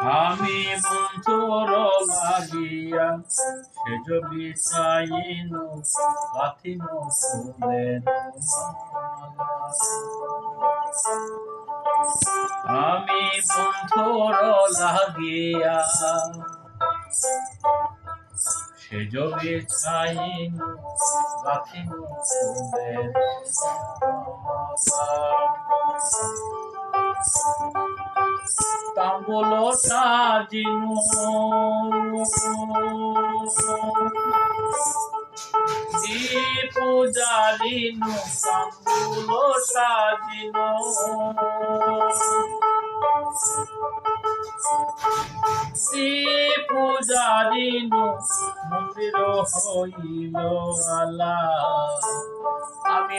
আমি বন্ধুর লাগিয়া সেজ বিছাইনু গাথিনু ফুলের মালা। আমি বন্ধুর লাগিয়া সেজ বিছাইনু গাথিনু ফুলের মালা। তাম্বুল সাজিনু। দীপ জালিনু তাম্বুল সাজিনু। দীপ জালিনু মন্দির হইল আলা। আমি